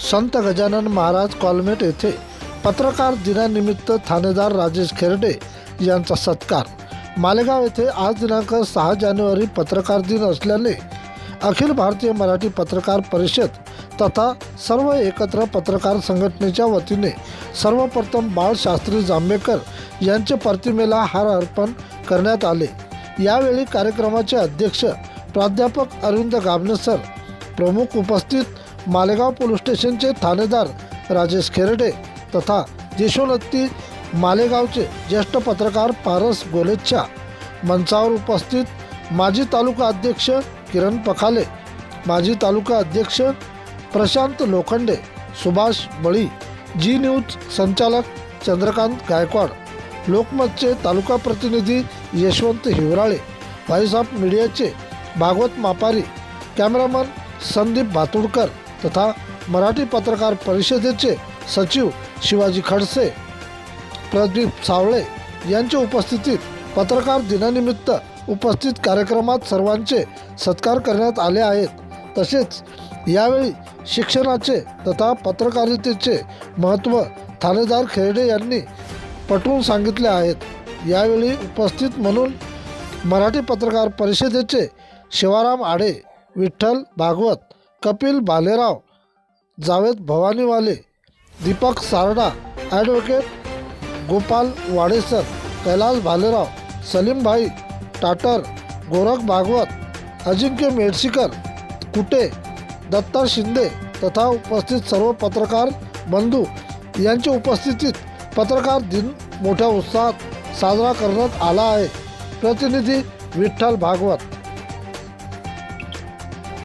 संत गजानन महाराज कॉलमेट येथे पत्रकार दिनानिमित्त थानेदार राजेश खेरडे यांचा सत्कार. मालेगाव येथे आज दिनांक सहा जानेवारी पत्रकार दिन असल्याने अखिल भारतीय मराठी पत्रकार परिषद तथा सर्व एकत्र पत्रकार संघटनेच्या वतीने सर्वप्रथम बाळशास्त्री जांभेकर यांचे प्रतिमेला हार अर्पण करण्यात आले. यावेळी कार्यक्रमाचे अध्यक्ष प्राध्यापक अरविंद गाबने सर प्रमुख उपस्थित मालेगाव पोलीस स्टेशनचे थानेदार राजेश खेरडे तथा यशोलत्ती मालेगावचे ज्येष्ठ पत्रकार पारस गोलेच्छा. मंचावर उपस्थित माजी तालुका अध्यक्ष किरण पखाले माजी तालुका अध्यक्ष प्रशांत लोखंडे सुभाष बळी जी न्यूज संचालक चंद्रकांत गायकवाड लोकमतचे तालुका प्रतिनिधी यशवंत हिवराळे व्हॉइस ऑफ मीडियाचे भागवत मापारी कॅमेरामन संदीप भातुडकर तथा मराठी पत्रकार परिषदेचे सचिव शिवाजी खडसे प्रदीप सावळे यांच्या उपस्थितीत पत्रकार दिनानिमित्त उपस्थित कार्यक्रमात सर्वांचे सत्कार करण्यात आले आहेत. तसेच यावेळी शिक्षणाचे तथा पत्रकारितेचे महत्त्व थानेदार खेरडे यांनी पटवून सांगितले आहेत. यावेळी उपस्थित म्हणून मराठी पत्रकार परिषदेचे शिवाराम आडे विठ्ठल भागवत कपिल भालेराव जावेद भवानीवाले दीपक सारडा ॲडव्होकेट गोपाल वाडेसर कैलास भालेराव सलीमभाई टाटर गोरख भागवत अजिंक्य मेडसीकर कुटे दत्ता शिंदे तथा उपस्थित सर्व पत्रकार बंधू यांच्या उपस्थितीत पत्रकार दिन मोठ्या उत्साहात साजरा करण्यात आला आहे. प्रतिनिधी विठ्ठल भागवत.